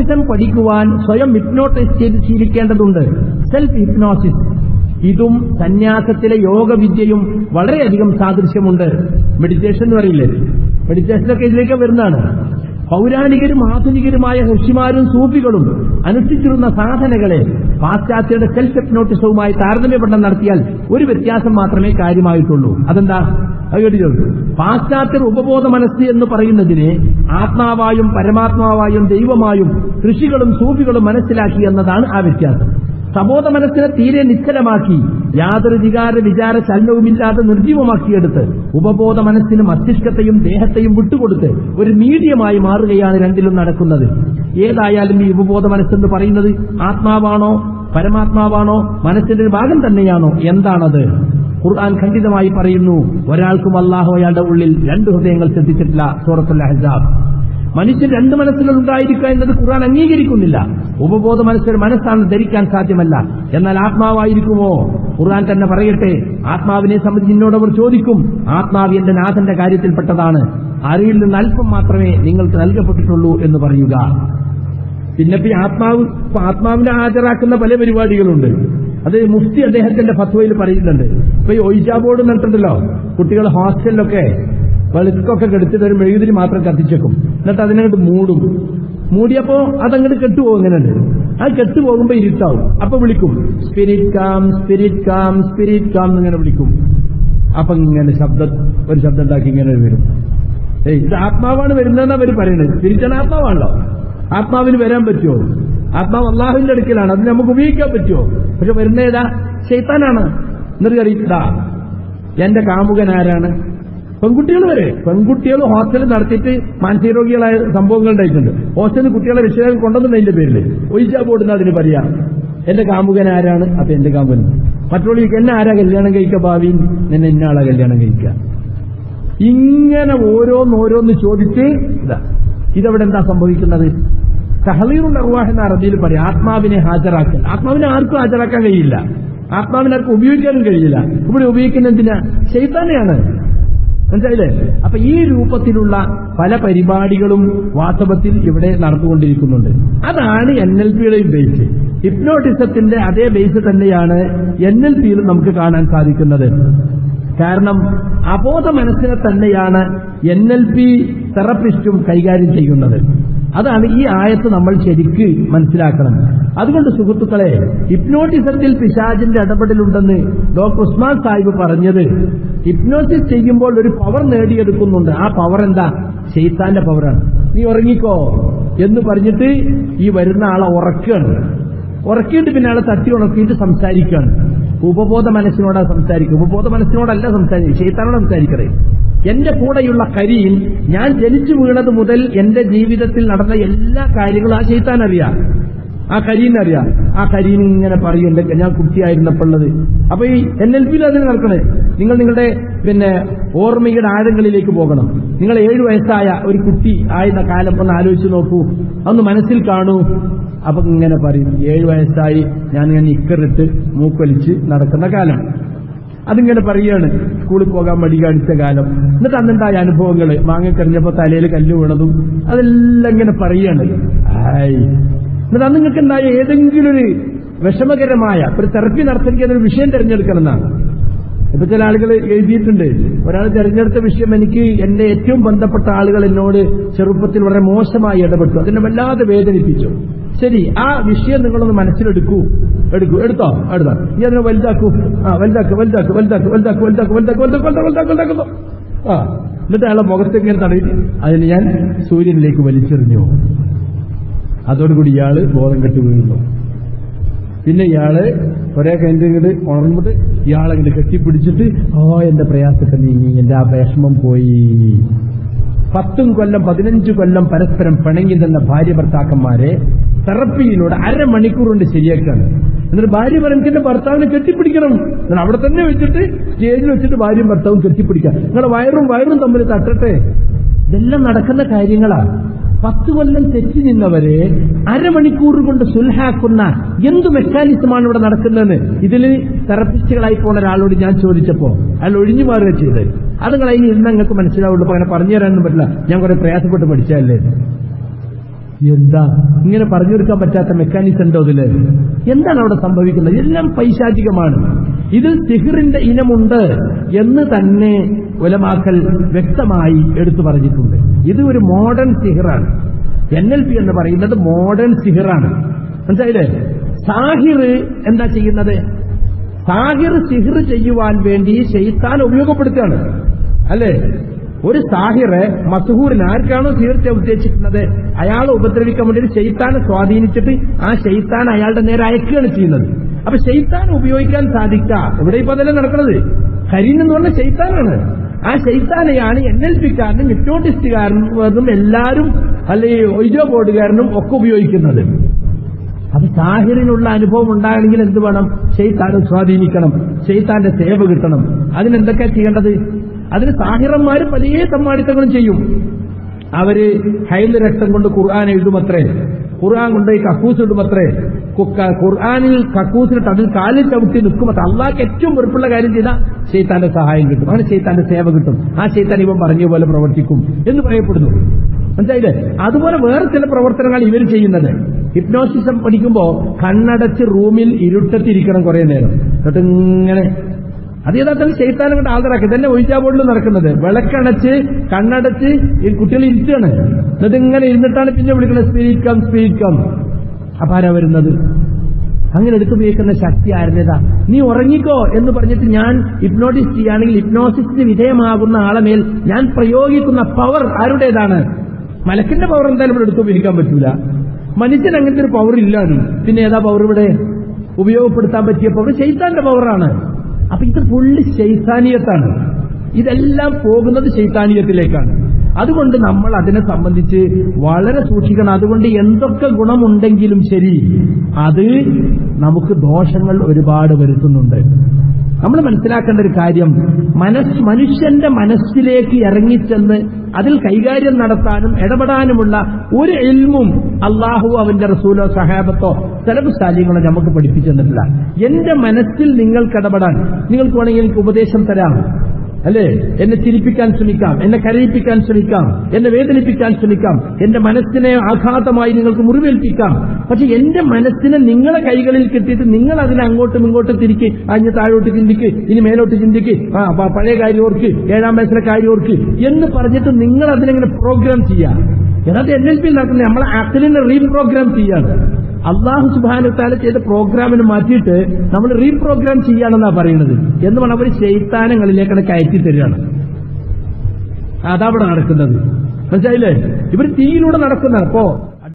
Hypnotism പഠിക്കുവാൻ സ്വയം hypnotise ചെയ്ത് ശീലിക്കേണ്ടതുണ്ട്. സെൽഫ് ഹിപ്നോസിസ് ഇതും സന്യാസത്തിലെ യോഗവിദ്യയും വളരെയധികം സാദൃശ്യമുണ്ട്. മെഡിറ്റേഷൻ എന്ന് പറയില്ലേ? മെഡിറ്റേഷനൊക്കെ ഇതിലേക്ക് വരുന്നതാണ്. പൗരാണികരും ആധുനികരുമായ ഋഷിമാരും സൂഫികളും അനുഷ്ഠിച്ചിരുന്ന സാധനകളെ പാശ്ചാത്യയുടെ സെൽഫ് ഹിപ്നോട്ടിസവുമായി താരതമ്യപഠനം നടത്തിയാൽ ഒരു വ്യത്യാസം മാത്രമേ കാര്യമായിട്ടുള്ളൂ. അതെന്താ? അത് കേട്ടിട്ടുള്ളൂ പാശ്ചാത്യർ ഉപബോധ മനസ്സ് എന്ന് പറയുന്നതിനെ ആത്മാവായും പരമാത്മാവായും ദൈവമായും ഋഷികളും സൂഫികളും മനസ്സിലാക്കി എന്നതാണ് ആ വ്യത്യാസം. സബോധ മനസ്സിനെ തീരെ നിശ്ചലമാക്കി യാതൊരു വികാര വിചാര ചലനവുമില്ലാതെ നിർജീവമാക്കിയെടുത്ത് ഉപബോധ മനസ്സിന് മസ്തിഷ്കത്തെയും ദേഹത്തെയും വിട്ടുകൊടുത്ത് ഒരു മീഡിയമായി മാറുകയാണ് രണ്ടിലും നടക്കുന്നത്. ഏതായാലും ഈ ഉപബോധ മനസ്സെന്ന് പറയുന്നത് ആത്മാവാണോ പരമാത്മാവാണോ മനസ്സിന്റെ ഭാഗം തന്നെയാണോ? എന്താണത്? ഖുർആൻ ഖണ്ഡിതമായി പറയുന്നു ഒരാൾക്കും അള്ളാഹു അയാളുടെ ഉള്ളിൽ രണ്ട് ഹൃദയങ്ങൾ ശ്രദ്ധിച്ചിട്ടില്ല സൂറത്തുൽ അഹ്സാബ്. മനുഷ്യൻ രണ്ട് മനസ്സുകൾ ഉണ്ടായിരിക്കുക എന്നത് ഖുർആൻ അംഗീകരിക്കുന്നില്ല. ഉപബോധ മനസ്സിൽ മനസ്സാണ് ധരിക്കാൻ സാധ്യമല്ല. എന്നാൽ ആത്മാവായിരിക്കുമോ? ഖുർആൻ തന്നെ പറയട്ടെ ആത്മാവിനെ സംബന്ധിച്ച് നിന്നോടവർ ചോദിക്കും ആത്മാവ് എന്റെ നാഥന്റെ കാര്യത്തിൽപ്പെട്ടതാണ്. അറിവിൽ നിന്ന് അല്പം മാത്രമേ നിങ്ങൾക്ക് നൽകപ്പെട്ടിട്ടുള്ളൂ എന്ന് പറയുക. പിന്നെ ആത്മാവ് ആത്മാവിനെ ഹാജരാക്കുന്ന പല പരിപാടികളുണ്ട്. അത് മുഫ്തി അദ്ദേഹത്തിന്റെ ഫത്വയിൽ പറയുന്നുണ്ട്. ഇപ്പൊ ഈ ഒയിജാ ബോർഡ് എന്നിട്ടുണ്ടല്ലോ കുട്ടികൾ ഹോസ്റ്റലിലൊക്കെ വെളുക്കൊക്കെ കെടുത്തിട്ട് ഒരു മെഴുകുതിരി മാത്രം കത്തിച്ചേക്കും. എന്നിട്ട് അതിനങ്ങോട്ട് മൂടും. മൂടിയപ്പോ അതങ്ങോട്ട് കെട്ടുപോകും ഇങ്ങനെയുണ്ട് അത് കെട്ടുപോകുമ്പോ ഇരുട്ടാവും. അപ്പൊ വിളിക്കും. Spirit come spirit come spirit come എന്നിങ്ങനെ വിളിക്കും. അപ്പൊ ഇങ്ങനെ ശബ്ദം ഒരു ശബ്ദം ഉണ്ടാക്കി ഇങ്ങനെ വരും. ഏയ് ഇത് ആത്മാവാണ് വരുന്നതെന്ന് അവർ പറയുന്നത് സ്പിരിറ്റാണ് ആത്മാവാണല്ലോ. ആത്മാവിന് വരാൻ പറ്റുമോ? ആത്മാവ് അള്ളാഹുവിന്റെ അടുക്കലാണ്. അത് നമുക്ക് ഉപയോഗിക്കാൻ പറ്റുമോ? പക്ഷെ വരുന്ന ഏതാ? ശൈത്താനാണ്. എന്നിട്ട് ഇതാ എന്റെ കാമുകൻ ആരാണ്? പെൺകുട്ടികൾ വരെ. പെൺകുട്ടികൾ ഹോസ്റ്റലിൽ നടത്തിയിട്ട് മാനസിക രോഗികളായ സംഭവങ്ങൾ ഉണ്ടായിട്ടുണ്ട്. ഹോസ്റ്റലിൽ കുട്ടികളെ രക്ഷിതാക്കൾ കൊണ്ടുവന്നതിന്റെ പേരിൽ. ഒഴിച്ചാ പോടുന്ന അതിന് പറയാം എന്റെ കാമുകൻ ആരാണ്? അപ്പൊ എന്റെ കാമുകൻ. മറ്റുള്ള എന്നെ ആരാ കല്യാണം കഴിക്കുക ഭാവി? നിന്നെ ഇന്നാളാ കല്യാണം കഴിക്കുക ഇങ്ങനെ ഓരോന്നോരോന്ന് ചോദിച്ച് ഇതാ ഇതവിടെ എന്താ സംഭവിക്കുന്നത്? തഹലീറുൽ അറുവാഹ് എന്ന അറബിയിൽ പറയും ആത്മാവിനെ ഹാജരാക്കൽ. ആത്മാവിനെ ആർക്കും ഹാജരാക്കാൻ കഴിയില്ല. ആത്മാവിനെ ആർക്കും ഉപയോഗിക്കാനും കഴിയില്ല. ഇവിടെ ഉപയോഗിക്കുന്ന എന്തിനാ? ചെയ്താനെയാണ് മനസ്സിലായില്ലേ? അപ്പൊ ഈ രൂപത്തിലുള്ള പല പരിപാടികളും വാസ്തവത്തിൽ ഇവിടെ നടന്നുകൊണ്ടിരിക്കുന്നുണ്ട്. അതാണ് എൻ എൽ പിയുടെ ബേസ് ഹിപ്നോട്ടിസത്തിന്റെ അതേ ബേസ് തന്നെയാണ് എൻ എൽ പിയിൽ നമുക്ക് കാണാൻ സാധിക്കുന്നത്. കാരണം അബോധ മനസ്സിനെ തന്നെയാണ് എൻ എൽ പി തെറപ്പിസ്റ്റും കൈകാര്യം ചെയ്യുന്നത്. അതാണ് ഈ ആയത്ത് നമ്മൾ ശരിക്ക് മനസ്സിലാക്കണം. അതുകൊണ്ട് സുഹൃത്തുക്കളെ ഹിപ്നോട്ടിസത്തിൽ പിശാജിന്റെ ഇടപെടലുണ്ടെന്ന് ഡോക്ടർ ഉസ്മാൻ സാഹിബ് പറഞ്ഞത് ഹിപ്നോസിസ് ചെയ്യുമ്പോൾ ഒരു പവർ നേടിയെടുക്കുന്നുണ്ട്. ആ പവർ എന്താ? ഷെയ്ത്താന്റെ പവറാണ് നീ ഉറങ്ങിക്കോ എന്ന് പറഞ്ഞിട്ട് ഈ വരുന്ന ആളെ ഉറക്കുകയാണ്. ഉറക്കിയിട്ട് പിന്നെ ആളെ തട്ടി ഉണക്കിയിട്ട് സംസാരിക്കുകയാണ്. ഉപബോധ മനസ്സിനോടാ സംസാരിക്കുക. ഉപബോധ മനസ്സിനോടല്ല സംസാരിക്കുക. ഷെയ്ത്താനോട് സംസാരിക്കണേ. എന്റെ കൂടെയുള്ള കരീം ഞാൻ ജനിച്ചു വീണത് മുതൽ എന്റെ ജീവിതത്തിൽ നടന്ന എല്ലാ കാര്യങ്ങളും ആ ചെയ്താൻ അറിയാം. ആ കരീനറിയാം ആ കരീൻ ഇങ്ങനെ പറയുന്നുണ്ട് ഞാൻ കുട്ടിയായിരുന്നപ്പോഴത് അപ്പൊ ഈ എൻ എൽ പിയിൽ അതിന് നടക്കണേ. നിങ്ങൾ നിങ്ങളുടെ പിന്നെ ഓർമ്മയുടെ ആഴങ്ങളിലേക്ക് പോകണം. നിങ്ങൾ ഏഴു വയസ്സായ ഒരു കുട്ടി ആയിരുന്ന കാലം ഒന്ന് ആലോചിച്ച് നോക്കൂ. അതൊന്ന് മനസ്സിൽ കാണൂ. അപ്പൊ ഇങ്ങനെ പറയും ഏഴു വയസ്സായി ഞാൻ ഇങ്ങനെ ഇക്കറിട്ട് മൂക്കൊലിച്ച് നടക്കുന്ന കാലം. അതിങ്ങനെ പറയാണ് സ്കൂളിൽ പോകാൻ മടി കാണിച്ച കാലം. എന്നിട്ട് അന്നുണ്ടായ അനുഭവങ്ങൾ മാങ്ങക്കറിഞ്ഞപ്പോ തലയിൽ കല്ല് വീണതും അതെല്ലാം ഇങ്ങനെ പറയാണ്. ആയി. എന്നിട്ട് അന്ന് നിങ്ങൾക്ക് ഉണ്ടായ ഏതെങ്കിലും ഒരു വിഷമകരമായ ഒരു തെറപ്പി നടത്തിരിക്കുന്ന ഒരു വിഷയം തിരഞ്ഞെടുക്കണം എന്നാണ്. ഇപ്പൊ ചില ആളുകൾ എഴുതിയിട്ടുണ്ട് ഒരാൾ തെരഞ്ഞെടുത്ത വിഷയം എനിക്ക് എന്റെ ഏറ്റവും ബന്ധപ്പെട്ട ആളുകൾ എന്നോട് ചെറുപ്പത്തിൽ വളരെ മോശമായി ഇടപെട്ടു. അതിനെ വല്ലാതെ വേദനിപ്പിച്ചു. ശരി ആ വിഷയം നിങ്ങളൊന്ന് മനസ്സിലെടുക്കൂ. എടുക്കൂ എടുത്തോ എടുത്തോ നീ അതിനെ വലുതാക്കൂ ആ വലുതാക്കു വലുതാക്കു വലുതാക്കു വലുതാക്കു വലുതാക്കു വലുതാക്കു വലുതാക്കു വലുതാക്കു വലുതാക്കൂ വലുതാക്കുന്നു ആ എന്നിട്ട് അയാളെ മുഖത്തേക്ക് ഇങ്ങനെ തടയിട്ട് അതിന് ഞാൻ സൂര്യനിലേക്ക് വലിച്ചെറിഞ്ഞു അതോടുകൂടി ഇയാൾ ബോധം കെട്ട് വീഴുന്നു പിന്നെ ഇയാൾ ഒരേ കഴിഞ്ഞിട്ട് ഇങ്ങോട്ട് ഉണർന്നിട്ട് ഇയാളെങ്ങോട്ട് കെട്ടിപ്പിടിച്ചിട്ട് ഓ എന്റെ പ്രയാസത്തെ നീങ്ങി എന്റെ ആ വിഷമം പോയി പത്തും കൊല്ലം പതിനഞ്ച് കൊല്ലം പരസ്പരം പിണങ്ങി തന്ന ഭാര്യ ഭർത്താക്കന്മാരെ തെറപ്പിയിലൂടെ അരമണിക്കൂർ കൊണ്ട് ശരിയാക്കാണ് എന്നിട്ട് ഭാര്യ പറഞ്ഞിട്ട് ഭർത്താവിനെ കെട്ടിപ്പിടിക്കണം. എന്നാൽ അവിടെ തന്നെ വെച്ചിട്ട് സ്റ്റേജിൽ വെച്ചിട്ട് ഭാര്യയും ഭർത്താവും കെട്ടിപ്പിടിക്കാം നിങ്ങളുടെ വയറും വയറും തമ്മിൽ തട്ടട്ടെ. ഇതെല്ലാം നടക്കുന്ന കാര്യങ്ങളാണ് പത്ത് കൊല്ലം തെറ്റി നിന്നവരെ അരമണിക്കൂർ കൊണ്ട് സുൽഹാക്കുന്ന എന്ത് മെക്കാനിസമാണ് ഇവിടെ നടക്കുന്നതെന്ന്? ഇതിൽ തെറപ്പിസ്റ്റുകളായി പോണ ഒരാളോട് ഞാൻ ചോദിച്ചപ്പോ അയാൾ ഒഴിഞ്ഞു മാറുക ചെയ്തത്. അത് നിങ്ങൾ ഇന്ന് നിങ്ങൾക്ക് മനസ്സിലാവുള്ളൂ. അങ്ങനെ പറഞ്ഞു തരാനൊന്നും പറ്റില്ല. ഞാൻ കുറെ പ്രയാസപ്പെട്ട് പഠിച്ചതല്ലേ? എന്താ? ഇങ്ങനെ പറഞ്ഞു കൊടുക്കാൻ പറ്റാത്ത മെക്കാനിസം ഉണ്ടോ ഇതിൽ? എന്താണ് അവിടെ സംഭവിക്കുന്നത്? എല്ലാം പൈശാചികമാണ്. ഇതിൽ സിഹിറിന്റെ ഇനമുണ്ട് എന്ന് തന്നെ ഉലമാക്കൽ വ്യക്തമായി എടുത്തു പറഞ്ഞിട്ടുണ്ട്. ഇത് ഒരു മോഡേൺ സിഹിറാണ്. എൻ എൽ പി എന്ന് പറയുന്നത് മോഡേൺ സിഹിറാണ്. മനസ്സിലായില്ലേ? സാഹിർ എന്താ ചെയ്യുന്നത്? സാഹിർ സിഹിർ ചെയ്യുവാൻ വേണ്ടി ശൈത്താൻ ഉപയോഗപ്പെടുത്തുകയാണ്. അല്ലേ? ഒരു സാഹിറ് മസുഹൂറിന് ആർക്കാണോ തീർച്ച ഉദ്ദേശിക്കുന്നത്? അയാളെ ഉപദ്രവിക്കാൻ വേണ്ടി ഒരു ഷെയ്ത്താനെ സ്വാധീനിച്ചിട്ട് ആ ഷെയ്ത്താൻ അയാളുടെ നേരെ അയക്കുകയാണ് ചെയ്യുന്നത്. അപ്പൊ ഷെയ്ത്താൻ ഉപയോഗിക്കാൻ സാധിക്ക. ഇവിടെ ഇപ്പൊ അതല്ലേ നടക്കുന്നത്? ഹരിൻ എന്ന് പറഞ്ഞ ഷെയ്ത്താനാണ് ആ ഷെയ്ത്താനെയാണ് എൻ എൽ പിക്കാരനും ഹിപ്നോട്ടിസ്റ്റുകാരനും എല്ലാവരും അല്ലെങ്കിൽ ഒയ്ജോ ബോർഡുകാരനും ഒക്കെ ഉപയോഗിക്കുന്നത്. അത് സാഹിറിനുള്ള അനുഭവം ഉണ്ടാകണമെങ്കിൽ എന്ത് വേണം? ഷെയ്ത്താനെ സ്വാധീനിക്കണം. ഷെയ്ത്താന്റെ സേവ കിട്ടണം. അതിനെന്തൊക്കെ ചെയ്യേണ്ടത്? അതിന് സാഹിറന്മാർ പല തമ്മാടിത്തങ്ങളും ചെയ്യും. അവർ ഹൈൽ രക്തം കൊണ്ട് ഖുർആൻ എഴുതുമത്രേ. ഖുർആൻ കൊണ്ട് കക്കൂസ് ഇടുമത്രേ. ഖുർആാനിൽ കക്കൂസിലിട്ട് അതിൽ കാലിൽ ചവിട്ടി നിൽക്കുമത്ര അള്ളാഹ്ക്ക് ഏറ്റവും വെറുപ്പുള്ള കാര്യം ചെയ്താൽ ഷെയ്ത്താന്റെ സഹായം കിട്ടും. അങ്ങനെ ഷെയ്ത്താന്റെ സേവ കിട്ടും. ആ ഷെയ്ത്താൻ ഇവൻ പറഞ്ഞ പോലെ പ്രവർത്തിക്കും എന്ന് പറയപ്പെടുന്നു. മനസ്സിലായില്ലേ? അതുപോലെ വേറെ ചില പ്രവർത്തനങ്ങൾ ഇവർ ചെയ്യുന്നത്. ഹിപ്നോസിസം പഠിക്കുമ്പോൾ കണ്ണടച്ച് റൂമിൽ ഇരുട്ടത്തിരിക്കണം കുറെ നേരം. എന്നിട്ട് ഇങ്ങനെ അത് യഥാർത്ഥത്തിൽ ചെയ്താനും കൊണ്ട് ആൾക്കാരാക്കി തന്നെ ഒഴിച്ചാ ബോർഡിൽ നടക്കുന്നത്. വിളക്കണച്ച് കണ്ണടച്ച് ഈ കുട്ടികൾ ഇരുത്തുകയാണ് എന്നിട്ട് ഇങ്ങനെ ഇരുന്നിട്ടാണ് പിന്നെ വിളിക്കുന്നത് സ്പീക്കം സ്പീക്കം. അപ്പൊ വരുന്നത്? അങ്ങനെ എടുത്തു ഉപയോഗിക്കുന്ന ശക്തി ആരുന്നതാ നീ ഉറങ്ങിക്കോ എന്ന് പറഞ്ഞിട്ട് ഞാൻ ഹിപ്നോട്ടിസ് ചെയ്യുകയാണെങ്കിൽ ഹിപ്നോസിസിന് വിധേയമാകുന്ന ആളെ മേൽ ഞാൻ പ്രയോഗിക്കുന്ന പവർ ആരുടേതാണ്? മലക്കിന്റെ പവർ എന്തായാലും ഇവിടെ എടുത്തു ഉപയോഗിക്കാൻ പറ്റൂല. മനുഷ്യൻ അങ്ങനത്തെ ഒരു പവർ ഇല്ലാനും പിന്നെ ഏതാ പവർ ഇവിടെ? ഉപയോഗപ്പെടുത്താൻ പറ്റിയ പവർ ചെയ്താന്റെ പവറാണ് അപ്പൊ ഇത് ഫുള്ള് ശൈത്താനീയത്താണ്. ഇതെല്ലാം പോകുന്നത് ശൈത്താനീയത്തിലേക്കാണ്. അതുകൊണ്ട് നമ്മൾ അതിനെ സംബന്ധിച്ച് വളരെ സൂക്ഷിക്കണം. അതുകൊണ്ട് എന്തൊക്കെ ഗുണമുണ്ടെങ്കിലും ശരി അത് നമുക്ക് ദോഷങ്ങൾ ഒരുപാട് വരുത്തുന്നുണ്ട്. നമ്മൾ മനസ്സിലാക്കേണ്ട ഒരു കാര്യം. മനസ് മനുഷ്യന്റെ മനസ്സിലേക്ക് ഇറങ്ങിച്ചെന്ന് അതിൽ കൈകാര്യം നടത്താനും ഇടപെടാനുമുള്ള ഒരു എൽമും അള്ളാഹു അവന്റെ റസൂലോ സഹാബത്തോ ചിലവ് ശാലികളോ നമുക്ക് പഠിപ്പിച്ചു തന്നിട്ടില്ല. എന്റെ മനസ്സിൽ നിങ്ങൾക്ക് ഇടപെടാൻ നിങ്ങൾക്ക് വേണമെങ്കിൽ ഉപദേശം തരാം. അല്ലേ? എന്നെ ചിരിപ്പിക്കാൻ ശ്രമിക്കാം എന്നെ കരയിപ്പിക്കാൻ ശ്രമിക്കാം എന്നെ വേദനിപ്പിക്കാൻ ശ്രമിക്കാം എന്റെ മനസ്സിനെ ആഘാതമായി നിങ്ങൾക്ക് മുറിവേൽപ്പിക്കാം. പക്ഷെ എന്റെ മനസ്സിനെ നിങ്ങളെ കൈകളിൽ കിട്ടിയിട്ട് നിങ്ങൾ അതിനെ അങ്ങോട്ടും ഇങ്ങോട്ടും തിരിക്ക്. അതിന് താഴോട്ട് ചിന്തിക്ക് ഇനി മേലോട്ട് ചിന്തിക്ക്. ആ പഴയ കാര്യം ഓർക്ക് ഏഴാം വയസ്സിലെ കാര്യം ഓർക്ക് എന്ന് പറഞ്ഞിട്ട് നിങ്ങൾ അതിനെങ്ങനെ പ്രോഗ്രാം ചെയ്യാം എന്നത് എൻ എൽ പി നടക്കുന്നത് നമ്മളെ അക്കലിനെ റീപ്രോഗ്രാം ചെയ്യാണ് അള്ളാഹു സുബാനുത്താല ചെയ്ത പ്രോഗ്രാമിന് മാറ്റിയിട്ട് നമ്മൾ റീപ്രോഗ്രാം ചെയ്യാണെന്നാ പറയുന്നത് എന്ന് പറഞ്ഞാൽ അവർ ശൈത്താനങ്ങളിലേക്കാണ് കയറ്റി തരികയാണ്. അതവിടെ നടക്കുന്നത്. മനസ്സിലായില്ലേ? ഇവർ തീയിലൂടെ നടക്കുന്ന അപ്പോ